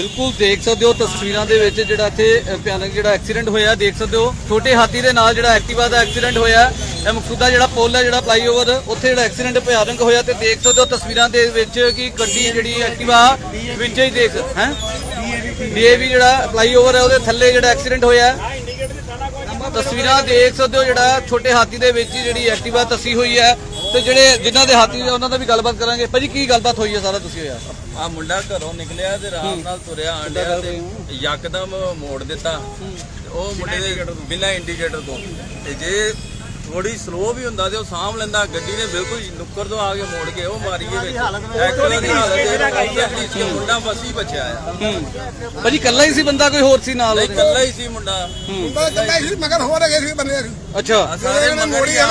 ਬਿਲਕੁਲ ਦੇਖ ਸਕਦੇ ਹੋ ਤਸਵੀਰਾਂ ਦੇ ਵਿੱਚ ਜਿਹੜਾ ਇੱਥੇ ਭਿਆਨਕ ਜਿਹੜਾ ਐਕਸੀਡੈਂਟ ਹੋਇਆ, ਦੇਖ ਸਕਦੇ ਹੋ। ਛੋਟੇ ਹਾਥੀ ਦੇ ਨਾਲ ਜਿਹੜਾ ਐਕਟਿਵਾ ਦਾ ਐਕਸੀਡੈਂਟ ਹੋਇਆ, ਇਹ ਮਕਸੂਦਾ ਜਿਹੜਾ ਪੁਲ ਹੈ, ਜਿਹੜਾ ਫਲਾਈਓਵਰ, ਉੱਥੇ ਜਿਹੜਾ ਐਕਸੀਡੈਂਟ ਭਿਆਨਕ ਹੋਇਆ ਤੇ ਦੇਖ ਸਕਦੇ ਹੋ ਤਸਵੀਰਾਂ ਦੇ ਵਿੱਚ ਕਿ ਗੱਡੀ ਜਿਹੜੀ ਐਕਟਿਵਾ ਵਿੱਚ ਹੀ ਦੇਖ, ਹੈ? ਡੀਏਵੀ ਜਿਹੜਾ ਫਲਾਈਓਵਰ ਹੈ, ਉਹਦੇ ਥੱਲੇ ਜਿਹੜਾ ਐਕਸੀਡੈਂਟ ਹੋਇਆ। ਤਸਵੀਰਾਂ ਦੇਖ ਸਕਦੇ ਹੋ ਜਿਹੜਾ ਛੋਟੇ ਹਾਥੀ ਦੇ ਵਿੱਚ ਹੀ ਜਿਹੜੀ ਐਕਟਿਵਾ ਤਸੀ ਹੋਈ ਹੈ ਤੇ ਜਿਹੜੇ ਜਿਨ੍ਹਾਂ ਦੇ ਹਾਥੀ ਨੇ ਉਹਨਾਂ ਦਾ ਵੀ ਗੱਲਬਾਤ ਕਰਾਂਗੇ। ਭਾਜੀ ਕੀ ਗੱਲਬਾਤ ਹੋਈ ਹੈ ਸਾਰਾ ਤੁਸੀਂ ਹੋਇਆ? ਆ ਮੁੰਡਾ ਘਰੋਂ ਨਿਕਲਿਆ ਤੇ ਆਰਾਮ ਨਾਲ ਤੁਰਿਆ ਆਂਡਿਆ ਤੇ ਯਕਦਮ ਮੋੜ ਦਿੱਤਾ। ਉਹ ਮੁੰਡੇ ਦੇ ਬਿਨਾਂ ਇੰਡੀਕੇਟਰ ਤੋਂ। ਤੇ ਜੇ ਥੋੜੀ ਸਲੋ ਵੀ ਹੁੰਦਾ ਤੇ ਉਹ ਸਾਂਭ ਲੈਂਦਾ ਗੱਡੀ ਨੇ ਬਿਲਕੁਲ ਨੁੱਕਰ ਤੋਂ ਆ ਕੇ ਮੋੜ ਕੇ ਉਹ ਮਾਰੀ ਇਹ ਵਿੱਚ ਦੀ ਹਾਲਤ ਇਹ ਮੁੰਡਾ ਬਸੀ ਬਚਿਆ ਆ। ਹੂੰ। ਭਾਜੀ ਕੱਲਾ ਹੀ ਸੀ ਬੰਦਾ ਕੋਈ ਹੋਰ ਸੀ ਨਾਲ ਨਹੀਂ ਉਹਦੇ? ਇਕੱਲਾ ਹੀ ਸੀ ਮੁੰਡਾ। ਕੱਲਾ ਹੀ ਸੀ ਮਗਰ ਹੋਰ ਹੈਗੇ ਸੀ ਬੰਦੇ ਸੀ। ਅੱਛਾ। ਆ ਸਾਰੇ ਮੋੜੀ ਹੀ ਆ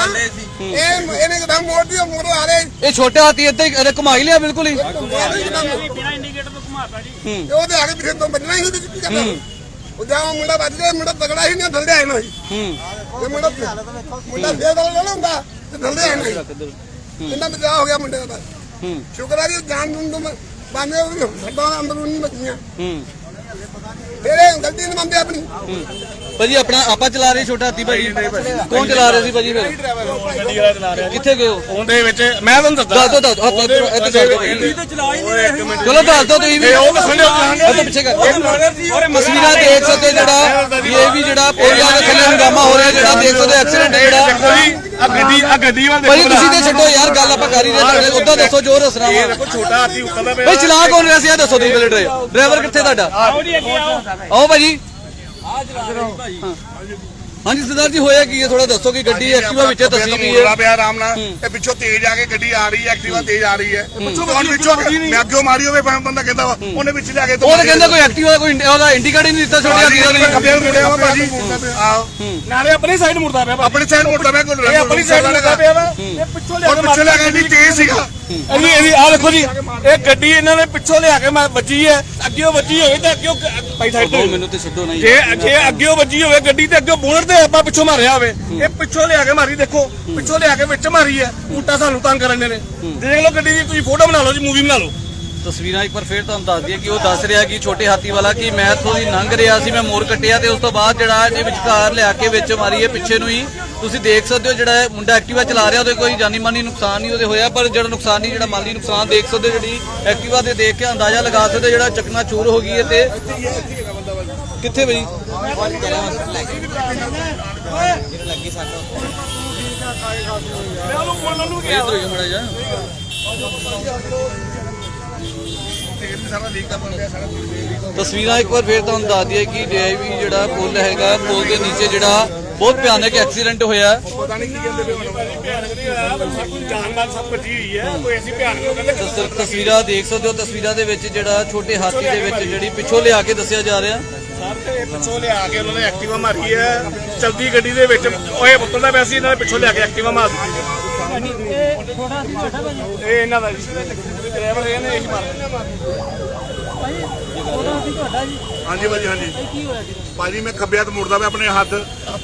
ਇਹ ਇਹਨੇ ਕਿਦਾਂ ਮੋੜ ਦੀ ਮੋੜ ਆ ਰਹੇ ਇਹ ਛੋਟੇ ਹਾਥੀ ਇੱਦਾਂ ਹੀ ਇਹਨੇ ਘੁਮਾ ਹੀ? ਲਿਆ ਬਿਲਕੁਲ ਹੀ ਬਿਨਾ ਇੰਡੀਕੇਟਰ ਤੋਂ ਘੁਮਾਤਾ ਜੀ। ਹੂੰ। ਤੇ ਉਹਦੇ ਆਗੇ ਪਿੱਛੇ ਤੋਂ ਬੰਨਣਾ ਹੀ ਉਹਦੇ ਕੀ ਕਰਦਾ ਜਾ ਉਹ ਮੁੰਡਾ ਵੱਜ ਗਿਆ ਮੁੰਡਾ ਤਗੜਾ ਹੀ ਨਹੀਂ ਥੱਲੇ ਆਇਆ ਨਹੀਂ ਹੂੰ। ਤੇ ਮੁੰਡਾ ਮੁੰਡਾ ਫੇਰ ਦਾ ਲੈ ਹੁੰਦਾ ਤੇ ਥੱਲੇ ਆਇਆ ਨਹੀਂ ਇੰਨਾ ਬਚਾ ਹੋ ਗਿਆ ਮੁੰਡੇ ਦਾ ਹੂੰ। ਸ਼ੁਕਰ ਆ ਵੀ ਜਾਨ ਨੂੰ ਤੋਂ ਬਾਨੇ ਉਹ ਸੱਟਾਂ ਅੰਦਰੂਨੀ ਬਚੀਆਂ ਹੂੰ। ਫਿਰ ਇਹ ਗਲਤੀ ਨਹੀਂ ਮੰਨਦੇ ਆਪਣੀ। ਭਾਜੀ ਆਪਣਾ ਆਪਾਂ ਚਲਾ ਰਹੇ ਛੋਟਾ ਹਾਥੀ ਭਾਜੀ। ਕੌਣ ਚਲਾ ਰਹੇ ਸੀ ਭਾਜੀ ਫਿਰ? ਗੱਡੀ ਵਾਲਾ ਚਲਾ ਰਿਹਾ ਕਿੱਥੇ ਗਏ ਹੋ ਉਹਦੇ ਵਿੱਚ ਮੈਂ ਤੁਹਾਨੂੰ ਦੱਸਦਾ। ਦੱਸ ਦੋ ਦੱਸ ਦੋ। ਆਪਾਂ ਇੱਧਰ ਇੱਧਰ ਚੱਲ ਜਾਓ ਭਾਜੀ। ਤੇ ਚਲਾ ਹੀ ਨਹੀਂ ਰਹੇ। ਚਲੋ ਦੱਸ ਦੋ ਤੁਸੀਂ ਵੀ। ਉਹ ਦੱਸਣ ਦਿਓ ਇੱਧਰ ਪਿੱਛੇ ਕਰ ਤਸਵੀਰਾਂ ਦੇਖ ਸਕਦੇ ਜਿਹੜਾ ਇਹ ਵੀ ਜਿਹੜਾ ਪੋਲਿਆ ਦੇ ਥੱਲੇ ਹੰਗਾਮਾ ਹੋ ਰਿਹਾ ਜਿਹੜਾ ਦੇਖ ਸਕਦੇ ਐਕਸੀਡੈਂਟ ਜਿਹੜਾ। ਆ ਗੱਡੀ ਆ ਗੱਡੀ ਵਾਂ ਭਾਜੀ ਤੁਸੀਂ ਤੇ ਛੱਡੋ ਯਾਰ ਗੱਲ ਆਪਾਂ ਕਰ ਹੀ ਰਹੇ ਤੁਹਾਡੇ ਉਦਾਂ ਦੱਸੋ ਜੋ ਹੱਸਣਾ ਵਾ। ਦੇਖੋ ਛੋਟਾ ਹਾਥੀ ਉੱਕਦਾ ਪਿਆ। ਭਾਈ ਚਲਾ ਕੌਣ ਰਿਹਾ ਸੀ ਇਹ ਦੱਸੋ ਤੁਸੀਂ ਪਹਿਲੇ ਡਰਾਈਵਰ ਡਰਾਈਵਰ ਕਿੱਥੇ ਤੁਹਾਡਾ? ਆਓ ਜੀ ਅੱਗੇ ਆਓ ਆਓ ਭਾਜੀ। ਹਾਂਜੀ ਸਰਦਾਰ ਜੀ ਹੋਇਆ ਕੀ ਹੈ? ਥੋੜਾ ਦੱਸੋ ਕਿ ਗੱਡੀ ਐਕਟਿਵਾ ਵਿੱਚ ਤਸੀ ਮੁੰਡਾ ਹੈ। ਪਿਆ ਆਰਾਮ ਨਾਲ। ਤੇ ਪਿੱਛੋਂ ਤੇਜ਼ ਆ ਕੇ ਗੱਡੀ ਆ ਰਹੀ ਹੈ ਐਕਟਿਵਾ ਤੇਜ਼ ਆ ਰਹੀ ਹੈ। ਪਿੱਛੋਂ ਪਿੱਛੋਂ ਮੈਂ ਅੱਗੇ ਮਾਰੀ ਹੋਵੇ ਭਾਵੇਂ ਬੰਦਾ ਕਹਿੰਦਾ ਵਾ ਉਹਨੇ ਵਿੱਚ ਲਿਆ ਕੇ ਉਹ ਤਾਂ ਕਹਿੰਦਾ ਕੋਈ ਐਕਟਿਵਾ ਕੋਈ ਉਹਦਾ ਇੰਡੀਕੇਟਰ ਹੀ ਨਹੀਂ ਦਿੱਤਾ ਛੋਟੇ ਹਾਥੀ ਦਾ ਵੀ ਨੂੰ ਮੁੜਿਆ ਵਾ ਭਾਜੀ ਆਹੋ। ਨਾਲੇ ਆਪਣੀ ਸਾਈਡ ਮੁੜਦਾ ਪਿਆ ਆਪਣੀ ਸਾਈਡ ਮੁੜਦਾ ਮੈਂ ਕੋਈ ਇਹ ਆਪਣੀ ਸਾਈਡ ਮੁੜਦਾ ਪਿਆ ਵਾ। ਇਹ ਪਿੱਛੋਂ ਲਿਆ ਕੇ ਪਿੱਛੇ ਲਿਆ ਕੇ ਇੰਨੀ ਤੇਜ਼ ਸੀਗਾ। ਇਹਦੀ ਇਹਦੀ ਆ ਦੇਖੋ ਜੀ ਇਹ ਗੱਡੀ ਇਹਨਾਂ ਨੇ ਪਿੱਛੋਂ ਲਿਆ ਕੇ ਮੈਂ ਵੱਜੀ ਹੈ। ਅੱਗੇ ਉਹ ਵੱਜੀ ਹੋਵੇ ਤੇ ਅੱਗੇ ਉਹ ਭਾਈ ਸਾਈਡ ਤੇ ਮੈਨੂੰ ਤੇ ਛੱਡੋ ਨਹੀਂ ਜੇ। ਜੇ ਅੱਗੇ ਉਹ ਵੱਜੀ ਹੋਵੇ ਗੱਡੀ ਤੇ ਅੱਗੇ ਬੋਨਟ ਤੇ ਆਪਾਂ ਪਿੱਛੋਂ ਮਾਰਿਆ ਹੋਵੇ। ਇਹ ਪਿੱਛੋਂ ਲਿਆ ਕੇ ਮਾਰੀ ਦੇਖੋ ਪਿੱਛੋਂ ਲਿਆ ਕੇ ਵਿੱਚ ਮਾਰੀ ਹੈ। ਉਲਟਾ ਸਾਨੂੰ ਤੰਗ ਕਰਨ ਦੇ ਨੇ। ਦੇਖ ਲਓ ਗੱਡੀ ਦੀ ਤੁਸੀਂ ਫੋਟੋ ਬਣਾ ਲਓ ਜੀ ਮੂਵੀ ਬਣਾ ਲਓ। ਤਸਵੀਰਾਂ ਇੱਕ ਵਾਰ ਫੇਰ ਤੁਹਾਨੂੰ ਦੱਸ ਦਈਏ ਕਿ ਉਹ ਦੱਸ ਰਿਹਾ ਕਿ ਛੋਟੇ ਹਾਥੀ ਵਾਲਾ ਕਿ ਮੈਂ ਇੱਥੋਂ ਦੀ ਲੰਘ ਰਿਹਾ ਸੀ ਮੈਂ ਮੋੜ ਕੱਟਿਆ ਤੇ ਉਸ ਤੋਂ ਬਾਅਦ ਜਿਹੜਾ ਇਹਨੇ ਵਿਚਕਾਰ ਲਿਆ ਕੇ ਵਿੱਚ ਮਾਰੀ ਹੈ ਪਿੱਛੇ ਨੂੰ ਹੀ ਤੁਸੀਂ ਦੇਖ ਸਕਦੇ ਹੋ ਜਿਹੜਾ ਮੁੰਡਾ ਐਕਟਿਵਾ ਚਲਾ ਰਿਹਾ, ਉਹਦੇ ਕੋਈ ਜਾਨੀ ਮਾਨੀ ਨੁਕਸਾਨ ਨਹੀਂ ਉਹਦੇ ਹੋਇਆ, ਪਰ ਜਿਹੜਾ ਨੁਕਸਾਨ ਨਹੀਂ, ਜਿਹੜਾ ਮਾਲੀ ਨੁਕਸਾਨ ਦੇਖ ਸਕਦੇ ਹੋ, ਜਿਹੜੀ ਐਕਟਿਵਾ ਤੇ ਦੇਖ ਕੇ ਅੰਦਾਜ਼ਾ ਲਗਾ ਸਕਦੇ ਹੋ, ਜਿਹੜਾ ਚਕਨਾ ਚੂਰ ਹੋ ਗਈ ਹੈ ਤੇ ਕਿੱਥੇ ਬਈ? ਇਹ ਤੋਂ ਹੀ ਮੜਾ ਜਾ ਤਸਵੀਰਾਂ ਇੱਕ ਵਾਰ ਫੇਰ ਤੁਹਾਨੂੰ ਦੱਸ ਦਈਏ ਕਿ ਡੀਆਈਵੀ ਜਿਹੜਾ ਪੁਲ ਹੈਗਾ, ਪੁਲ ਦੇ ਨੀਚੇ ਜਿਹੜਾ ਬਹੁਤ ਭਿਆਨਕ ਐਕਸੀਡੈਂਟ ਹੋਇਆ। ਹੈ। ਪਤਾ ਨਹੀਂ ਕੀ ਕਹਿੰਦੇ ਪਏ ਜਾਨ ਮਾਲ ਸਭ ਬਚੀ ਹੋਈ ਹੈ। ਕੋਈ ਐਸੀ ਭਿਆਨਕ ਨਹੀਂ। ਕਹਿੰਦੇ ਤਸ- ਤਸਵੀਰਾਂ ਦੇਖ ਸਕਦੇ ਹੋ ਤਸਵੀਰਾਂ ਦੇ ਵਿੱਚ ਜਿਹੜਾ ਛੋਟੇ ਹਾਥੀ ਦੇ ਵਿੱਚ ਜਿਹੜੀ ਪਿੱਛੋਂ ਲਿਆ ਕੇ ਦੱਸਿਆ ਜਾ ਰਿਹਾ। ਸਰ ਤੇ ਪਿੱਛੋਂ ਲਿਆ ਕੇ ਉਹਨਾਂ ਨੇ ਐਕਟਿਵਾ ਮਾਰੀ ਹੈ। ਚਲਦੀ ਗੱਡੀ ਦੇ ਵਿੱਚ ਓਏ ਪੁੱਤਰ ਦਾ ਵੈਸੇ ਇਹਨਾਂ ਨੇ ਪਿੱਛੋਂ ਲਿਆ ਕੇ ਐਕਟਿਵਾ ਮਾਰ ਦਿੱਤੀ। ਇਹ ਇਹਨਾਂ ਦਾ ਜੀ। ਡਰਾਈਵਰ ਇਹਨੇ ਇਹੀ ਮਾਰਿਆ ਹਾਂਜੀ ਭਾਜੀ ਹਾਂਜੀ। ਭਾਜੀ ਮੈਂ ਖੱਬਿਆ ਤੋਂ ਮੁੜਦਾ ਪਿਆ ਆਪਣੇ ਹੱਥ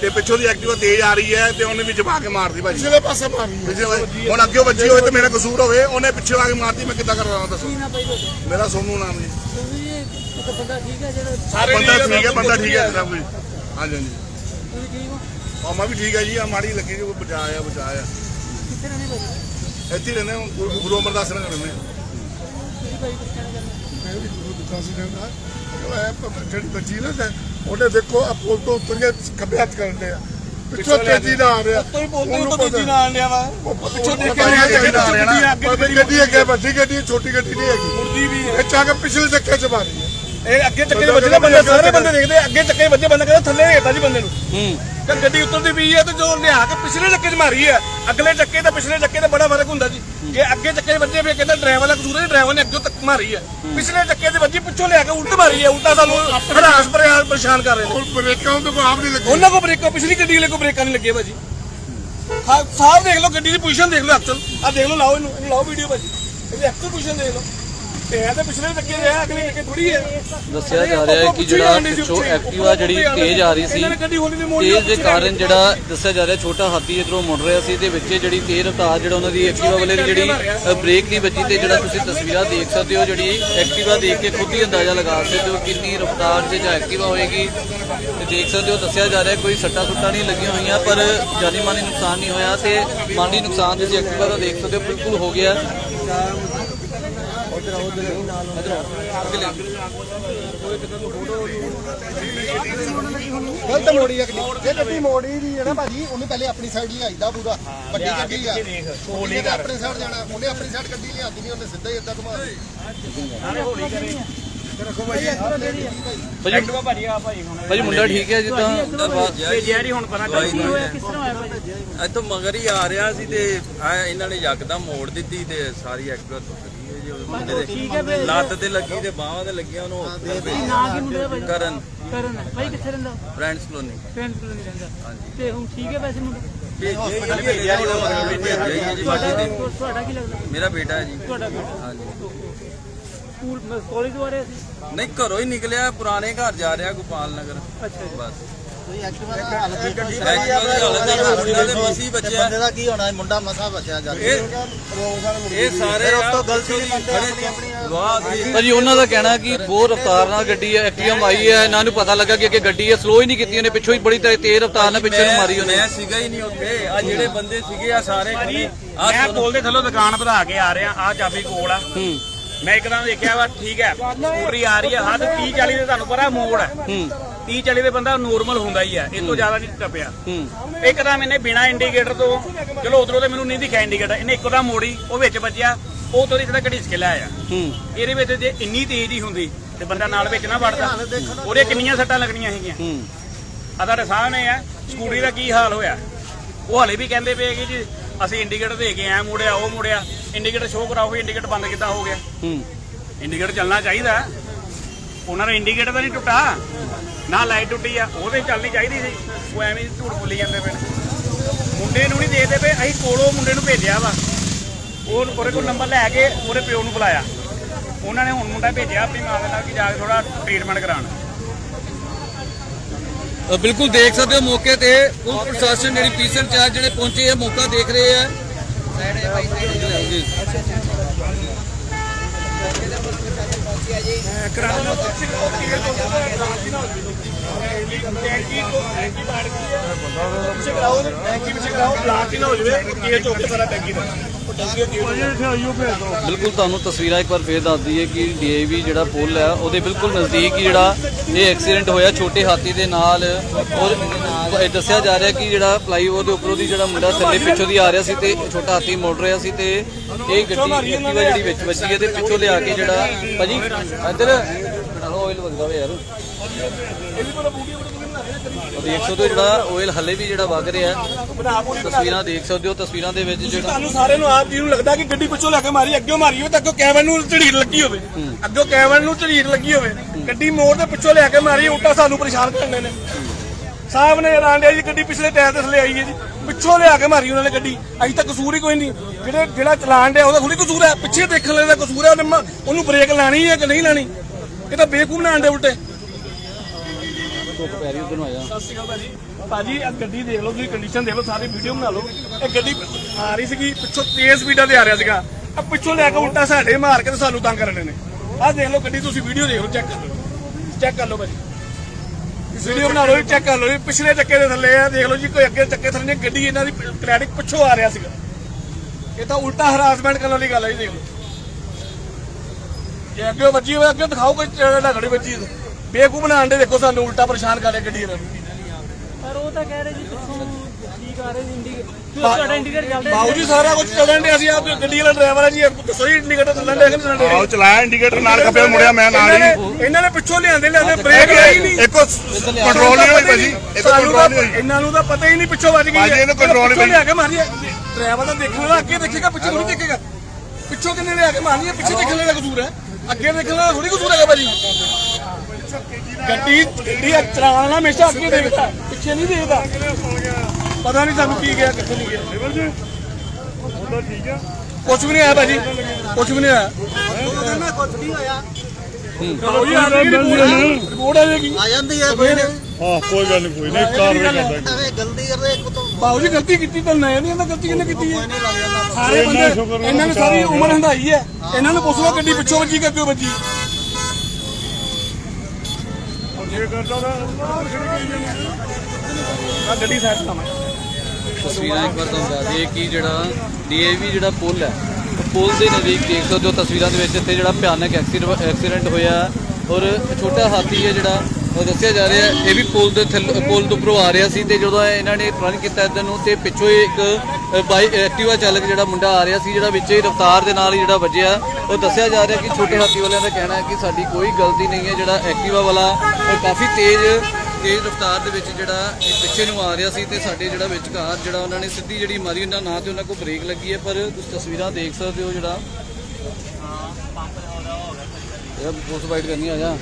ਤੇ ਪਿੱਛੋਂ ਦੀ ਐਕਟਿਵਾ ਤੇਜ਼ ਆ ਰਹੀ ਹੈ ਤੇ ਉਹਨੇ ਵਿੱਚ ਪਾ ਕੇ ਮਾਰਦੀ ਭਾਜੀ। ਪਿਛਲੇ ਪਾਸੇ ਮਾਰੀ ਪਿੱਛੇ ਭਾਜੀ, ਹੁਣ ਅੱਗੇ ਵੱਜੀ ਹੋਵੇ ਤੇ ਮੇਰਾ ਕਸੂਰ ਹੋਵੇ ਉਹਨੇ ਪਿੱਛੇ ਆ ਕੇ ਮਾਰਦੀ ਮੈਂ ਕਿੱਦਾਂ ਕਰਵਾਵਾਂ ਦੱਸੋ। ਮੇਰਾ ਸੋਨੂ ਨਾਮ ਜੀ। ਸਾਰੇ ਬੰਦਾ ਠੀਕ ਠੀਕ ਹੈ ਬੰਦਾ ਠੀਕ ਹੈ ਹੈ। ਸਭ ਕੁਝ ਹਾਂਜੀ ਹਾਂਜੀ। ਹਾਂ? ਮੈਂ ਵੀ ਠੀਕ ਹੈ ਜੀ ਆ ਮਾੜੀ ਲੱਗੀ ਜੀ ਕੋਈ ਬਚਾਇਆ ਬਚਾਇਆ। ਇੱਥੇ ਹੀ ਰਹਿੰਦੇ ਹਾਂ, ਗੁਰੂ ਗੁਰੂ ਅਮਰਦਾਸ ਨਗਰ ਰਹਿੰਦੇ ਹਾਂ। ਜਿਹੜੀ ਬੱਜੀ ਨਾ ਤੇ ਉਹਨੇ ਦੇਖੋ ਆ ਪੁਲ ਤੋਂ ਉਤਰ ਕੇ ਖੱਬੇ ਹੱਥ ਕਰਦੇ ਆ ਪਿੱਛੋਂ ਤੇਜ਼ੀ ਨਾਲ ਆ ਰਿਹਾ। ਤੋਂ ਹੀ ਬੋਲਦੇ ਉਹ ਤੋਂ ਦੂਜੀ ਨਾਲ ਲਿਆ ਵਾ। ਪਿੱਛੋਂ ਦੇਖ ਕੇ ਪਤਾ ਨਹੀਂ ਕਿਹੜੀ ਨਾਲ ਆ ਰਿਹਾ। ਅੱਗੇ ਵੱਡੀ ਗੱਡੀ ਅੱਗੇ ਵੱਡੀ ਗੱਡੀ ਹੈ, ਛੋਟੀ ਗੱਡੀ ਨਹੀਂ ਹੈਗੀ। ਮੁਰਦੀ ਵੀ ਹੈ। ਇਹ ਚਾ ਕੇ ਪਿਛਲੇ ਚੱਕੇ ਚ ਮਾਰੀ ਹੈ। ਇਹ ਅੱਗੇ ਚੱਕੇ ਦੇ ਵੱਜੇ ਦੇ ਬੰਦੇ ਸਾਰੇ ਬੰਦੇ ਦੇਖਦੇ ਆ, ਅੱਗੇ ਚੱਕੇ ਦੇ ਵੱਜੇ ਬੰਦਾ ਕਹਿੰਦਾ ਥੱਲੇ ਹੇਠਾਂ ਜੀ ਬੰਦੇ ਨੂੰ। ਹੂੰ। ਤੇ ਗੱਡੀ ਉੱਤਰਦੀ ਪਈ ਹੈ ਤੇ ਜੋ ਲਿਆ ਕੇ ਪਿਛਲੇ ਚੱਕੇ 'ਚ ਮਾਰੀ ਹੈ। ਅਗਲੇ ਚੱਕੇ ਤੇ ਪਿਛਲੇ ਚੱਕੇ ਤੇ ਬੜਾ ਫ਼ਰਕ ਹੁੰਦਾ ਜੀ। ਜੇ ਅੱਗੇ ਚੱਕੇ 'ਚ ਵੱਜੇ ਫਿਰ ਕਹਿੰਦਾ ਡਰਾਈਵਰ ਦਾ ਕਸੂਰ ਹੈ ਡਰਾਈਵਰ ਨੇ ਅੱਗੇ ਤੱਕ ਮਾਰੀ ਹੈ। ਪਿਛਲੇ ਚੱਕੇ ਦੇ ਵੱਜੀ ਪਿੱਛੋਂ ਲਿਆ ਕੇ ਉਲਟ ਮਾਰੀ ਹੈ। ਉਲਟਾ ਸਾਨੂੰ ਹਰਾਸ ਪਰੇਸ਼ਾਨ ਪਰੇਸ਼ਾਨ ਕਰ ਰਹੇ ਨੇ। ਹੁਣ ਬ੍ਰੇਕਾਂ ਤੋਂ ਆਪ ਨਹੀਂ ਲੱਗੀ। ਉਹਨਾਂ ਕੋ ਬ੍ਰੇਕਾਂ ਪਿਛਲੀ ਗੱਡੀ ਵਾਲੇ ਕੋ ਬ੍ਰੇਕਾਂ ਨਹੀਂ ਭਾਜੀ। ਹਾਂ ਸਾਹ ਦੇਖ ਲਓ ਗੱਡੀ ਦੀ ਪੋਜੀਸ਼ਨ ਦੇਖ ਲਓ ਐਕਚੁਅਲ ਆ ਦੇਖ ਲਓ ਲਾਓ ਇਹਨੂੰ ਇਹਨੂੰ ਲਾਓ ਵੀਡੀਓ ਭਾਜੀ। ਇਹਦੀ ਐਕਚੁਅਲ ਪੋਜੀਸ਼ਨ ਦੇਖ ਲਓ। ਤਾਂ ਪਿਛਲੇ ਅਗਲੇ ਥੋੜੀ ਹੈ ਦੱਸਿਆ ਜਾ ਰਿਹਾ ਹੈ ਕਿ ਜਿਹੜਾ ਪਿੱਛੋਂ ਐਕਟਿਵਾ ਜਿਹੜੀ ਤੇਜ਼ ਆ ਰਹੀ ਸੀ। ਤੇਜ਼ ਦੇ ਕਾਰਨ ਜਿਹੜਾ ਦੱਸਿਆ ਜਾ ਰਿਹਾ ਛੋਟਾ ਹਾਥੀ ਇਧਰੋਂ ਮੁੜ ਰਿਹਾ ਸੀ ਤੇ ਵਿੱਚ ਜਿਹੜੀ ਤੇਜ਼ ਰਫ਼ਤਾਰ ਜਿਹੜਾ ਉਹਨਾਂ ਦੀ ਐਕਟਿਵਾ ਵਾਲੇ ਦੀ ਜਿਹੜੀ ਬ੍ਰੇਕ ਨਹੀਂ ਵੱਜੀ ਤੇ ਜਿਹੜਾ ਤੁਸੀਂ ਤਸਵੀਰਾਂ ਦੇਖ ਸਕਦੇ ਹੋ ਜਿਹੜੀ ਐਕਟਿਵਾ ਦੇਖ ਕੇ ਖੁਦ ਹੀ ਅੰਦਾਜ਼ਾ ਲਗਾ ਸਕਦੇ ਹੋ ਕਿੰਨੀ ਰਫ਼ਤਾਰ 'ਚ ਜਾਂ ਐਕਟਿਵਾ ਹੋਏਗੀ। ਤੇ ਦੇਖ ਸਕਦੇ ਹੋ ਦੱਸਿਆ ਜਾ ਰਿਹਾ ਕੋਈ ਸੱਟਾਂ ਸੁੱਟਾਂ ਨਹੀਂ ਲੱਗੀਆਂ ਹੋਈਆਂ ਪਰ ਜਾਨੀ ਮਾਨੀ ਨੁਕਸਾਨ ਨਹੀਂ ਹੋਇਆ ਤੇ ਮਾਲੀ ਨੁਕਸਾਨ ਤੁਸੀਂ ਐਕਟਿਵਾ ਦਾ ਦੇਖ ਸਕਦੇ ਹੋ ਬਿਲਕੁਲ ਹੋ ਗਿਆ। ਗਲਤ ਮੋੜੀ ਆ ਜੇ ਗੱਡੀ ਮੋੜੀ ਦੀ ਹੈ ਨਾ ਭਾਜੀ ਉਹਨੇ ਪਹਿਲੇ ਆਪਣੀ ਸਾਈਡ ਲਿਆਈਦਾ ਪੂਰਾ। ਵੱਡੀ ਗੱਡੀ ਆ। ਉਹਨੇ ਆਪਣੇ ਸਾਈਡ ਜਾਣਾ। ਉਹਨੇ ਆਪਣੀ ਸਾਈਡ ਗੱਡੀ ਲਿਆਦੀ ਨਹੀਂ ਉਹਨੇ ਸਿੱਧਾ ਹੀ ਏਦਾਂ ਘੁਮਾ ਦਿੱਤੀ। ਭਾਜੀ ਭਾਜੀ ਮੁੰਡਾ ਠੀਕ ਹੈ ਜਿੱਦਾਂ ਭੇਜਿਆ ਨਹੀਂ ਹੁਣ ਪਤਾ ਕੀ ਹੋਇਆ ਕਿਸ ਤਰ੍ਹਾਂ ਹੋਇਆ ਇੱਥੋਂ ਮਗਰ ਹੀ ਆ ਰਿਹਾ ਸੀ ਤੇ ਇਹਨਾਂ ਨੇ ਯਕਦਮ ਮੋੜ ਦਿੱਤੀ ਤੇ ਸਾਰੀ ਐਕਟਿਵਾ ਟੁੱਟ ਗਈ ਜੀ ਮੁੰਡੇ ਦੇ ਲੱਤ ਤੇ ਲੱਗੀ ਤੇ ਬਾਹਾਂ ਤੇ ਲੱਗੀਆਂ ਉਹਨੂੰ ਹਸਪੀਟਲ ਕਰਨ। ਕਰਨ ਭਾਈ ਕਿੱਥੇ ਰਹਿੰਦਾ? Friends colony. ਫਰੈਂਡ ਕੋਲ ਨਹੀਂ ਰਹਿੰਦਾ ਤੇ ਹੁਣ ਠੀਕ ਹੈ ਵੈਸੇ ਮੁੰਡਾ? ਤੁਹਾਡਾ ਕੀ ਲੱਗਦਾ? ਮੇਰਾ ਬੇਟਾ ਹੈ ਜੀ। ਤੁਹਾਡਾ ਬੇਟਾ। ਹਾਂਜੀ। ਸਕੂਲ ਕਾਲਜ ਤੋਂ ਆ ਰਿਹਾ ਸੀ? ਨਹੀਂ ਘਰੋਂ ਹੀ ਨਿਕਲਿਆ ਪੁਰਾਣੇ ਘਰ ਜਾ ਰਿਹਾ ਗੋਪਾਲ ਨਗਰ। ਅੱਛਾ ਜੀ। ਬਸ। ਐਕਟਿਵਾ ਦਾ ਹਾਲ ਦੇਖੋ ਐਕਟਿਵਾ ਦੀ ਹਾਲਤ ਹੈ ਮੁੰਡਾ ਤੇ ਮਸੀ ਬੱਚਿਆ। ਬੰਦੇ ਦਾ ਕੀ ਹੋਣਾ ਮੁੰਡਾ ਮਸਾ ਬਚਿਆ ਜਾ ਕੇ ਇਹ ਸਾਰੇ ਫਿਰ ਉਸ ਤੋਂ ਗਲਤੀ ਨਹੀਂ ਬੰਦੇ ਆਪਣੀ ਆਪਣੀ। ਵਾਹ ਜੀ। ਭਾਜੀ ਉਹਨਾਂ ਦਾ ਕਹਿਣਾ ਕਿ ਬਹੁਤ ਰਫ਼ਤਾਰ ਨਾਲ ਗੱਡੀ ਹੈ ਐਕਟਿਵਾ ਆਈ ਹੈ ਇਹਨਾਂ ਨੂੰ ਪਤਾ ਲੱਗਾ ਕਿ ਅੱਗੇ ਗੱਡੀ ਹੈ ਸਲੋ ਹੀ ਨਹੀਂ ਕੀਤੀ ਉਹਨੇ ਪਿੱਛੋਂ ਹੀ ਬੜੀ ਤੇ- ਤੇਜ਼ ਰਫ਼ਤਾਰ ਨਾਲ ਪਿੱਛੇ ਨੂੰ ਮਾਰੀ ਉਹਨੇ। ਮੈਂ ਸੀਗਾ ਹੀ ਨਹੀਂ ਉੱਥੇ। ਆ ਜਿਹੜੇ ਬੰਦੇ ਸੀਗੇ ਆ ਸਾਰੇ ਖੜੇ। ਆ ਮੈਂ ਕੋਲ ਦੇ ਥੱਲੋਂ ਦੁਕਾਨ ਵਧਾ ਕੇ ਆ ਰਿਹਾ ਆ ਚਾਬੀ ਕੋਲ ਆ। ਹੂੰ। ਮੈਂ ਇੱਕਦਮ ਦੇਖਿਆ ਵਾ ਠੀਕ ਹੈ। ਸਕੂਟਰੀ ਆ ਰਹੀ ਹੈ ਹੱਦ 30 40 ਦੇ ਤੁਹਾਨੂੰ ਪਤਾ ਮੋੜ ਹੈ। ਹੂੰ। 30 40 ਦੇ ਬੰਦਾ ਨੋਰਮਲ ਹੁੰਦਾ ਹੀ ਹੈ ਇਹ ਤੋਂ ਜ਼ਿਆਦਾ ਨਹੀਂ ਟੱਪਿਆ। ਹੂੰ। ਇੱਕਦਮ ਇਹਨੇ ਬਿਨਾ ਇੰਡੀਕੇਟਰ ਤੋਂ ਚਲੋ ਉਧਰੋਂ ਤੇ ਮੈਨੂੰ ਨਹੀਂ ਦਿਖਿਆ ਇੰਡੀਕੇਟਰ ਇਹਨੇ ਇੱਕਦਮ ਮੋੜੀ ਉਹ ਵਿੱਚ ਵੱਜਿਆ ਉਹ ਤੋਂ ਜਿਹੜਾ ਘੜੀਸ ਕੇ ਲਾਇਆ ਹੂੰ। ਇਹਦੇ ਵਿੱਚ ਜੇ ਇੰਨੀ ਤੇਜ਼ ਹੀ ਹੁੰਦੀ ਤੇ ਬੰਦਾ ਨਾਲ ਵਿੱਚ ਨਾ ਵੜਦਾ। ਉਹਦੇ ਕਿੰਨੀਆਂ ਸੱਟਾਂ ਲੱਗਣੀਆਂ ਹੈਗੀਆਂ। ਹੂੰ। ਅਦਾਰੇ ਸਾਹਮਣੇ ਆ ਸਕੂਟਰੀ ਦਾ ਕੀ ਹਾਲ ਹੋਇਆ? ਉਹ ਹਲੇ ਵੀ ਕਹਿੰਦੇ ਪਏ ਕਿ ਜੀ ਅਸੀਂ ਇੰਡੀਕੇਟਰ ਦੇ ਕੇ ਐ ਮੁੜਿਆ ਉਹ ਮੁੜਿਆ। ਇੰਡੀਕੇਟਰ ਸ਼ੋਅ ਕਰਾਓ ਇੰਡੀਕੇਟਰ ਬੰਦ ਕਿੱਦਾਂ ਹੋ ਗਿਆ। ਹੂੰ। ਇੰਡੀਕੇਟਰ ਚੱਲਣਾ ਚਾਹੀਦਾ। ਉਹਨਾਂ ਦਾ ਇੰਡੀਕੇਟਰ ਤਾਂ ਨਹੀਂ ਟੁੱਟਾ। ਨਾ ਲਾਈਟ ਟੁੱਟੀ ਆ ਉਹਦੇ ਚੱਲਣੀ ਚਾਹੀਦੀ ਸੀ। ਉਹ ਐਵੇਂ ਹੀ ਝੂਠ ਬੋਲੀ ਜਾਂਦੇ ਪਏ ਨੇ। ਮੁੰਡੇ ਨੂੰ ਨਹੀਂ ਦੇਦੇ ਪਏ ਅਸੀਂ ਕੋਲੋਂ ਮੁੰਡੇ ਨੂੰ ਭੇਜਿਆ ਵਾ। ਉਹ ਉਹਦੇ ਕੋਲ ਨੰਬਰ ਲੈ ਕੇ ਉਹਦੇ ਪਿਓ ਨੂੰ ਬੁਲਾਇਆ। ਉਹਨਾਂ ਨੇ ਹੁਣ ਮੁੰਡਾ ਭੇਜਿਆ ਆਪਣੀ ਮਾਂ ਦੇ ਨਾਲ ਕਿ ਜਾ ਕੇ ਥੋੜਾ ਟ੍ਰੀਟਮੈਂਟ ਕਰਾਉਣ। ਅ, ਬਿਲਕੁਲ ਦੇਖ ਸਕਦੇ ਹੋ ਮੌਕੇ ਤੇ। ਪੁਲਿਸ ਪ੍ਰਸ਼ਾਸਨ ਜਿਹੜੀ ਪੀਸ ਇੰਚਾਰਜ ਜਿਹੜੇ ਪਹੁੰਚੇ ਆ ਮੌਕਾ ਦੇਖ ਰਹੇ ਆ। ਜੀ। ਪਿੱਛੇ ਕਰਾਓ ਟੈਂਕੀ ਪਿੱਛੇ ਕਰਾਓ ਬਲਾਕ ਹੀ ਨਾ ਹੋ ਜਾਵੇ ਬਿਲਕੁਲ ਤੁਹਾਨੂੰ ਤਸਵੀਰਾਂ ਇੱਕ ਵਾਰ ਫੇਰ ਦੱਸ ਦਈਏ ਕਿ ਡੀਏਵੀ ਜਿਹੜਾ ਪੁਲ ਹੈ, ਉਹਦੇ ਬਿਲਕੁਲ ਨਜ਼ਦੀਕ ਹੀ ਜਿਹੜਾ ਇਹ ਐਕਸੀਡੈਂਟ ਹੋਇਆ, ਛੋਟੇ ਹਾਥੀ ਦੇ ਨਾਲ। ਔਰ ਇਹ ਦੱਸਿਆ ਜਾ ਰਿਹਾ ਕਿ ਜਿਹੜਾ ਫਲਾਈਓਵਰ ਦੇ ਉੱਪਰੋਂ ਦੀ ਜਿਹੜਾ ਮੁੰਡਾ ਥੱਲੇ ਪਿੱਛੋਂ ਦੀ ਆ ਰਿਹਾ ਸੀ ਤੇ ਛੋਟਾ ਹਾਥੀ ਮੁੜ ਰਿਹਾ ਸੀ ਤੇ ਇਹ ਗੱਡੀ ਜਿਹੜੀ ਵਿੱਚ ਵੱਜੀ ਹੈ ਤੇ ਪਿੱਛੋਂ ਲਿਆ ਕੇ ਜਿਹੜਾ ਭਾਜੀ ਇੱਧਰ ਆਇਲ ਵਗਦਾ ਵੇ ਯਾਰ। ਉਹ ਦੇਖ ਸਕਦੇ ਹੋ ਜਿਹੜਾ ਆਇਲ ਹੱਲੇ ਵੀ ਜਿਹੜਾ ਵਗ ਰਿਹਾ। ਤਸਵੀਰਾਂ ਦੇਖ ਸਕਦੇ ਹੋ ਤਸਵੀਰਾਂ ਦੇ ਵਿੱਚ ਜਿਹੜਾ ਤੁਹਾਨੂੰ ਸਾਰਿਆਂ ਨੂੰ ਆਪ ਜੀ ਨੂੰ ਲੱਗਦਾ ਕਿ ਗੱਡੀ ਪਿੱਛੋਂ ਲੈ ਕੇ ਮਾਰੀ ਅੱਗੇ ਮਾਰੀ ਹੋਵੇ ਤਾਂ ਅੱਗੇ ਕੈਬਨ ਨੂੰ ਝੜੀਰ ਲੱਗੀ ਹੋਵੇ। ਅੱਗੇ ਕੈਬਨ ਨੂੰ ਝੜੀਰ ਲੱਗੀ ਹੋਵੇ। ਗੱਡੀ ਮੋੜ ਦੇ ਪਿੱਛੋਂ ਲੈ ਕੇ ਮਾਰੀ ਉਲਟਾ ਸਾਨੂੰ ਪਰੇਸ਼ਾਨ ਕਰਨੇ ਨੇ। ਸਾਹਿਬ ਨੇ ਐਲਾਨ ਲਿਆ ਜੀ ਗੱਡੀ ਪਿਛਲੇ ਟਾਇਰ ਤੇ ਥੱਲੇ ਆਈ ਹੈ ਜੀ। ਪਿੱਛੋਂ ਲਿਆ ਕੇ ਮਾਰੀ ਉਹਨਾਂ ਨੇ ਗੱਡੀ। ਅਜੇ ਤਾਂ ਕਸੂਰ ਹੀ ਕੋਈ ਨਹੀਂ। ਜਿਹੜੇ ਜਿਹੜਾ ਚਲਾਨ ਡਿਆ ਉਹਦਾ ਥੋੜੀ ਕਸੂਰ ਹੈ। ਪਿੱਛੇ ਦੇਖਣ ਵਾਲੇ ਦਾ ਕਸੂਰ ਹੈ ਉਹਨੇ ਮ- ਉਹਨੂੰ ਬ੍ਰੇਕ ਲਾਣੀ ਹੈ ਕਿ ਨਹੀਂ ਲਾਣੀ? ਇਹ ਤਾਂ ਬੇਕੂਫ ਨਾ ਆਂਦੇ ਉਲਟੇ। ਸਤਿ ਸ਼੍ਰੀ ਅਕਾਲ ਭਾਜੀ। ਭਾਜੀ ਆ ਗੱਡੀ ਦੇਖ ਲਓ, ਤੁਸੀਂ ਕੰਡੀਸ਼ਨ ਦੇਖ ਲਓ, ਸਾਰੀ ਵੀਡੀਓ ਬਣਾ ਲਓ। ਇਹ ਗੱਡੀ ਆ ਰਹੀ ਸੀਗੀ, ਪਿੱਛੋਂ ਤੇਜ਼ ਸਪੀਡਾਂ ਤੇ ਆ ਰਿਹਾ ਸੀਗਾ। ਆ ਪਿੱਛੋਂ ਲੈ ਕੇ ਉਲਟਾ ਸਾਡੇ ਮਾਰ ਕੇ ਤੇ ਸਾਨੂੰ ਤੰਗ ਕਰਨੇ ਨੇ। ਆਹ ਦੇਖ ਲਓ ਗੱਡੀ, ਤੁਸੀਂ ਵੀਡੀਓ ਦੇਖ ਲਓ ਚੈੱਕ ਕਰ ਲਓ। ਚੈੱਕ ਕਰ ਲਓ ਭਾਜੀ। ਵੀਡੀਓ ਬਣਾ ਲਓ ਚੈੱਕ ਕਰ ਲਓ ਜੀ। ਪਿਛਲੇ ਚੱਕੇ ਦੇ ਥੱਲੇ ਆ, ਦੇਖ ਲਓ ਜੀ, ਕੋਈ ਅੱਗੇ ਚੱਕੇ ਥੱਲੇ ਨਹੀਂ, ਗੱਡੀ ਇਹਨਾਂ ਦੀ ਕਲੈਡਿਕ ਪਿੱਛੋਂ ਆ ਰਿਹਾ ਸੀਗਾ। ਇਹ ਤਾਂ ਉਲਟਾ ਹਰਾਸਮੈਂਟ ਕਰਨ ਵਾਲੀ ਗੱਲ ਹੈ ਜੀ, ਦੇਖ ਲਓ। ਜੇ ਅੱਗੇ ਵੱਜੀ ਹੋਵੇ, ਅੱਗੇ ਦਿਖਾਓ ਕੋਈ ਢਗੜੀ ਵੱਜੀ ਬੇਕੂ ਬਣਾਉਣ ਦੇ ਦੇਖੋ ਸਾਨੂੰ ਉਲਟਾ ਪਰੇਸ਼ਾਨ ਕਰ ਰਿਹਾ ਗੱਡੀ ਇਹਨਾਂ ਨੂੰ ਪਰ ਉਹ ਤਾਂ ਕਹਿ ਰਹੇ ਜੀ, ਪਿੱਛੋਂ ਠੀਕ ਆ ਰਹੇ ਇੰਡੀਕੇਟਰ ਤੁਹਾਡਾ ਇੰਡੀਕੇਟਰ ਚੱਲ ਰਿਹਾ ਬਾਬੂ ਜੀ ਸਾਰਾ ਕੁਝ ਚੱਲਣ ਡਿਆ ਸੀ ਆਪ ਗੱਡੀ ਵਾਲਾ ਡਰਾਈਵਰ ਹੈ ਜੀ ਦੱਸੋ ਜੀ ਇੰਡੀਕੇਟਰ ਚੱਲਣ ਡਿਆ ਕਿ ਨਹੀਂ ਚੱਲਣ ਡਿਆ? ਆਓ ਚਲਾਇਆ ਇੰਡੀਕੇਟਰ ਨਾਲ ਖੱਬੇ ਮੁੜਿਆ ਮੈਂ ਨਾਲ ਇਹਨਾਂ ਹੀ ਨੇ ਇਹਨਾਂ ਨੇ ਪਿੱਛੋਂ ਲਿਆਂਦੇ ਲਿਆਂਦੇ ਬ੍ਰੇਕ ਲਾਈ ਨਹੀਂ ਇੱਕੋ ਕੰਟਰੋਲ ਨਹੀਂ ਹੋਈ ਭਾਜੀ ਇੱਕੋ ਸਾਨੂੰ ਕੰਟਰੋਲ ਨਹੀਂ ਹੋਈ। ਤਾਂ ਇਹਨਾਂ ਨੂੰ ਤਾਂ ਪਤਾ ਹੀ ਨਹੀਂ ਪਿੱਛੋਂ ਵੱਜ ਗਈ ਭਾਜੀ, ਇਹਨੂੰ control ਪਿੱਛੋਂ ਨਹੀਂ ਲਿਆ ਕੇ ਮਾਰੀ ਡਰਾਈਵਰ ਤਾਂ ਦੇਖਣ ਵਾਲਾ ਅੱਗੇ ਦੇਖੇਗਾ ਪਿੱਛੇ ਥੋੜੀ ਦੇਖੇਗਾ। ਪਿੱਛੋਂ ਕਿੰਨੇ ਲਿਆ ਕੇ ਮਾਰਨੀ ਹੈ? ਪਿੱਛੇ ਦੇਖਣ ਵਾਲਾ ਕਸੂਰ ਹੈ। ਅੱਗੇ ਦੇਖਣ ਵਾਲਾ ਥੋੜੀ ਕਸੂਰ ਹੈਗਾ ਭਾਜੀ। ਗੱਡੀ ਗੱਡੀ ਚਲਾਉਣ ਵਾਲਾ ਹਮੇਸ਼ਾ ਅੱਗੇ ਦੇਖਦਾ ਪਿੱਛੇ ਨਹੀਂ ਦੇਖਦਾ। ਪਤਾ ਨਹੀਂ ਸਾਨੂੰ ਕੀ ਗਿਆ ਕਿੱਥੇ ਨਹੀਂ ਗਿਆ। ਕੁਝ ਵੀ ਨਹੀਂ ਆਇਆ ਭਾਜੀ ਕੁਝ ਵੀ ਨਹੀਂ ਆਇਆ। ਚਲੋ ਜੀ ਆ ਜਾਏਗੀ ਰਿਪੋਰਟ। ਆ ਜਾਏਗੀ। ਆ ਜਾਂਦੀ ਹੈ ਕੋਈ ਨਹੀਂ। ਹਾਂ ਕੋਈ ਗੱਲ ਨਹੀਂ ਕੋਈ ਨਹੀਂ ਕਾਰਵਾਈ ਕਰਦਾ ਐਵੇਂ ਗਲਤੀ ਕਰਦੇ ਇੱਕ ਤੋਂ ਬਾਬੂ ਜੀ ਗਲਤੀ ਕੀਤੀ ਤਾਂ ਨਹੀਂ ਇਹਨਾਂ ਗਲਤੀ ਕਿਹਨੇ ਕੀਤੀ ਹੈ? ਸਾਰੇ ਬੰਦੇ ਇਹਨਾਂ ਨੇ ਸਾਰੀ ਉਮਰ ਹੰਦਾਈ ਹੈ। ਇਹਨਾਂ ਨੂੰ ਪੁੱਛ ਲਓ ਗੱਡੀ ਪਿੱਛੋਂ ਵੱਜੀ ਕਿ ਅੱਗੇ ਵੱਜੀ। ਜੇ ਕਰਦਾ ਤਾਂ ਆ ਗੱਡੀ ਸਾਈਡ ਤਾਂ ਤਸਵੀਰਾਂ ਇੱਕ ਵਾਰ ਤੁਹਾਨੂੰ ਦੱਸ ਦਈਏ ਕਿ ਜਿਹੜਾ ਡੀਏਵੀ ਜਿਹੜਾ ਪੁਲ ਹੈ ਪੁਲ ਦੇ ਨਜ਼ਦੀਕ ਦੇਖ ਸਕਦੇ ਹੋ ਤਸਵੀਰਾਂ ਦੇ ਵਿੱਚ ਇੱਥੇ ਜਿਹੜਾ ਭਿਆਨਕ ਐਕਸੀਡੈਂਟ ਐਕਸੀਡੈਂਟ ਹੋਇਆ ਔਰ ਛੋਟਾ ਹਾਥੀ ਹੈ ਜਿਹੜਾ, ਉਹ ਦੱਸਿਆ ਜਾ ਰਿਹਾ, ਇਹ ਵੀ ਪੁਲ ਦੇ ਥੱਲੇ, ਪੁਲ ਤੋਂ ਉੱਪਰੋਂ ਆ ਰਿਹਾ ਸੀ ਤੇ ਜਦੋਂ ਇਹਨਾਂ ਨੇ ਰਨ ਕੀਤਾ ਇੱਧਰ ਨੂੰ ਤੇ ਪਿੱਛੋਂ ਹੀ ਇੱਕ ਬਾਈਕ ਐਕਟਿਵਾ ਚਾਲਕ ਜਿਹੜਾ ਮੁੰਡਾ ਆ ਰਿਹਾ ਸੀ, ਜਿਹੜਾ ਵਿੱਚ ਹੀ ਰਫ਼ਤਾਰ ਦੇ ਨਾਲ ਹੀ ਜਿਹੜਾ ਵੱਜਿਆ, ਉਹ ਦੱਸਿਆ ਜਾ ਰਿਹਾ ਕਿ ਛੋਟੇ ਹਾਥੀ ਵਾਲਿਆਂ ਦਾ ਕਹਿਣਾ ਹੈ ਕਿ ਸਾਡੀ ਕੋਈ ਗਲਤੀ ਨਹੀਂ ਹੈ, ਜਿਹੜਾ ਐਕਟਿਵਾ ਵਾਲਾ, ਉਹ ਕਾਫੀ ਤੇਜ਼ ਤੇਜ਼ ਰਫ਼ਤਾਰ ਦੇ ਵਿੱਚ ਜਿਹੜਾ ਇਹ ਪਿੱਛੇ ਨੂੰ ਆ ਰਿਹਾ ਸੀ ਤੇ ਸਾਡੇ ਜਿਹੜਾ ਵਿਚਕਾਰ ਜਿਹੜਾ ਉਹਨਾਂ ਨੇ ਸਿੱਧੀ ਜਿਹੜੀ ਮਾਰੀ ਉਹਨਾਂ ਨਾ ਤੇ ਉਹਨਾਂ ਕੋਲ ਬ੍ਰੇਕ ਲੱਗੀ ਹੈ ਪਰ ਤੁਸੀਂ ਤਸਵੀਰਾਂ ਦੇਖ ਸਕਦੇ ਹੋ ਜਿਹੜਾ। ਇਹ ਪੁਲਿਸ ਵਾਈਟ ਕਰਨੀ ਆ ਜਾ?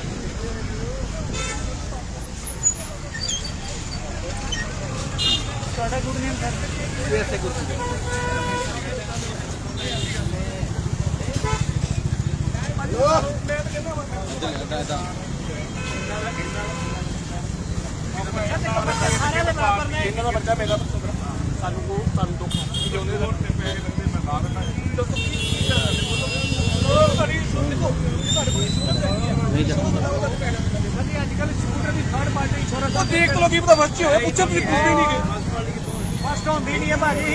ਇਹਨਾਂ ਦਾ ਬੱਚਾ ਮੇਰਾ ਸਾਨੂੰ ਕੋ ਸਾਨੂੰ ਦੁੱਖ ਜਿਉਂਦੇ ਦਾ ਮੈਂ ਲਾ ਦਿੰਦਾ। ਦੱਸੋ ਕੀ ਉਹ ਤੁਹਾਡੀ ਸੁਣ ਦੇਖੋ ਤੁਹਾਡੇ ਕੋਲ ਇੰਸ਼ੋਰੈਂਸ ਹੈ ਨਹੀਂ ਜਾ ਅਸੀਂ ਅੱਜ ਕੱਲ ਸਕੂਟਰ ਦੀ ਥਰਡ ਪਾਰਟੀ ਇੰਸ਼ੋਰੈਂਸ ਉਹ ਦੇਖ ਲੋ ਕੀ ਪਤਾ ਫਸਟ ਹੋਇਆ ਪੁੱਛੋ ਤੁਸੀਂ ਪੁੱਛਦੇ ਨਹੀਂ ਕਿ। ਫਸਟ ਹੁੰਦੀ ਨਹੀਂ ਹੈ ਭਾਜੀ।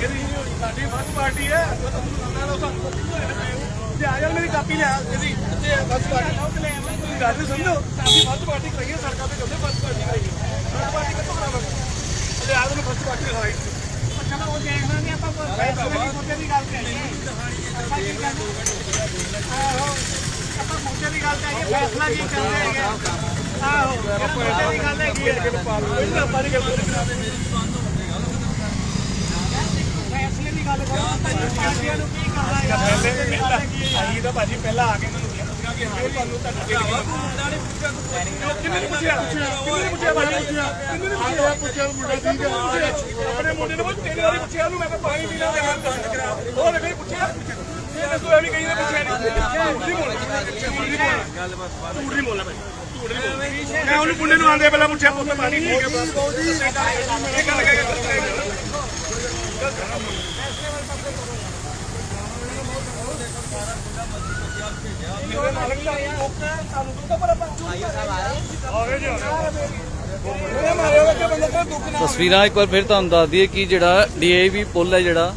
ਇਹਦੀ ਸਾਡੀ ਫਸਟ ਪਾਰਟੀ ਹੈ। ਉਹ ਤਾਂ ਉਹਨਾਂ ਦਾ ਸਾਨੂੰ ਜੇ ਆ ਜਾ ਮੇਰੀ ਕਾਪੀ ਲਿਆ ਇਹਦੀ। ਤੇ ਫਸਟ ਪਾਰਟੀ ਤੁਸੀਂ ਗੱਲ ਨਹੀਂ ਸਮਝੋ ਸਾਡੀ ਫਸਟ ਪਾਰਟੀ ਕਰਾਈਏ ਸੜਕਾਂ ਤੇ ਕਹਿੰਦੇ ਫਸਟ ਪਾਰਟੀ ਕਰਾਈਏ। ਫਸਟ ਪਾਰਟੀ ਕਿੱਥੋਂ ਕਰਾਵਾਂਗੇ? ਤੇ ਆ ਤੁਹਾਨੂੰ ਫਸਟ ਪਾਰਟੀ ਦਿਖਾਈ। ਚਲੋ ਉਹ ਦੇਖਣਾ ਨਹੀਂ ਆਪਾਂ ਫੈਸਲੇ ਦੀ ਦੀ ਗੱਲ ਕਰੀਏ ਆਪਾਂ ਕੀ ਕਰਨਾ? ਆਹੋ ਆਪਾਂ ਦੀ ਗੱਲ ਕਰੀਏ ਫੈਸਲਾ ਕੀ ਕਰਦੇ ਹੈਗੇ। ਆਹੋ ਮੁੱਦੇ ਦੀ ਗੱਲ ਹੈਗੀ ਹੈ। ਆਪਾਂ ਨਹੀਂ ਗੱਲ ਫੈਸਲੇ ਦੀ ਗੱਲ ਕਰੋ ਪਾਰਟੀਆਂ ਨੂੰ ਕੀ ਕਰਨਾ ਹੈਗਾ ਅਸੀਂ ਤਾਂ ਭਾਜੀ ਪਹਿਲਾਂ ਆ ਕੇ ਇਹਨਾਂ ਨੂੰ ਦੱਸਿਆ ਕਿ ਹਾਂ। ਤੁਹਾਨੂੰ ਤਾਂ ਕਿੰਨੇ ਨੇ ਪੁੱਛਿਆ? ਕਿੰਨੇ ਨੇ ਪੁੱਛਿਆ ਭਾਜੀ ਕਿੰਨੇ ਨੇ ਪੁੱਛਿਆ? ਪੁੱਛਿਆ ਮੁੰਡਾ ਠੀਕ ਹੈ। ਆਪਣੇ ਮੁੰਡੇ ਨੂੰ ਤਿੰਨ ਵਾਰੀ ਪੁੱਛਿਆ ਉਹਨੂੰ ਮੈਂ ਕਿਹਾ ਪਾਣੀ ਪੀਣਾ ਤੇ ਹੱਥ ਧੋਣ ਕਰਾ ਨੇ। ਨਹੀਂ ਪੁੱਛਿਆ? ਇਹ ਦੱਸੋ ਇਹ ਵੀ ਕਹੀ ਨੇ ਪੁੱਛਿਆ ਨਹੀਂ। ਝੂਠ ਬੋਲਣਾ। ਝੂਠ ਨਹੀਂ ਬੋਲਣਾ। ਗੱਲਬਾਤ ਝੂਠ ਬੋਲਣਾ ਭਾਈ। ਮੈਂ ਉਹਨੂੰ ਮੁੰਡੇ ਨੂੰ ਆਂਦੇ ਪਹਿਲਾਂ ਪੁੱਛਿਆ ਪੁੱਤ ਪਾਣੀ ਠੀਕ ਹੈ ਬਸ। ਇਹ ਗੱਲ ਕਹਿ ਕੇ ਤਸਵੀਰਾਂ ਇੱਕ ਵਾਰ ਫਿਰ ਤੁਹਾਨੂੰ ਦੱਸ ਦਈਏ ਕਿ ਜਿਹੜਾ ਡੀਏਵੀ ਪੁਲ ਹੈ ਜਿਹੜਾ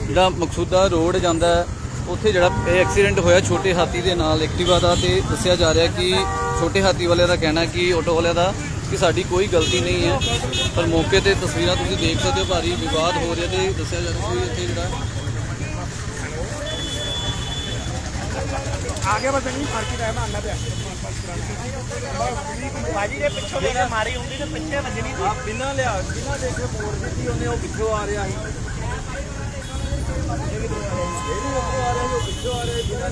ਜਿਹੜਾ ਮਕਸੂਦਾ ਰੋਡ ਜਾਂਦਾ ਹੈ, ਉੱਥੇ ਜਿਹੜਾ ਇਹ ਐਕਸੀਡੈਂਟ ਹੋਇਆ ਛੋਟੇ ਹਾਥੀ ਦੇ ਨਾਲ। ਐਕਟਿਵਾ ਦਾ ਤੇ ਦੱਸਿਆ ਜਾ ਰਿਹਾ ਕਿ ਛੋਟੇ ਹਾਥੀ ਵਾਲਿਆਂ ਦਾ ਕਹਿਣਾ ਕਿ ਆਟੋ ਵਾਲਿਆਂ ਦਾ ਕਿ ਸਾਡੀ ਕੋਈ ਗਲਤੀ ਨਹੀਂ ਹੈ। ਪਰ ਮੌਕੇ ਤੇ ਤਸਵੀਰਾਂ ਤੁਸੀਂ ਦੇਖ ਸਕਦੇ ਹੋ, ਭਾਰੀ ਵਿਵਾਦ ਹੋ ਰਿਹਾ ਤੇ ਦੱਸਿਆ ਜਾ ਰਿਹਾ ਕਿ ਇੱਥੇ ਜਿਹੜਾ ਆ ਬਸ ਇੰਨੀ ਫ਼ਰਕ ਹੀ ਆਣਾ ਪਿਆ ਭਾਜੀ ਦੇ ਪਿੱਛੋਂ ਦੇ ਮਾਰੀ ਹੁੰਦੀ ਤੇ ਪਿੱਛੇ ਵੱਜਣੀ ਸੀ। ਆ ਬਿਨਾਂ ਲਿਆ ਬਿਨਾਂ ਦੇਖੇ ਮੋੜ ਦਿੱਤੀ ਉਹਨੇ ਉਹ ਪਿੱਛੋਂ ਆ ਰਿਹਾ ਸੀ। ਇਹ ਉਹ ਆ ਰਿਹਾ ਉਹ ਪਿੱਛੋਂ ਆ ਰਿਹਾ ਬਿਨਾਂ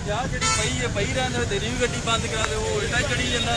ਜਾ ਜਿਹੜੀ ਪਈ ਹੈ ਪਈ ਰਹਿੰਦੇ ਤੇਰੀ ਵੀ ਗੱਡੀ ਬੰਦ ਕਰਾ ਦੇ ਉਹ ਉਲਟਾ ਚੜੀ ਜਾਂਦਾ।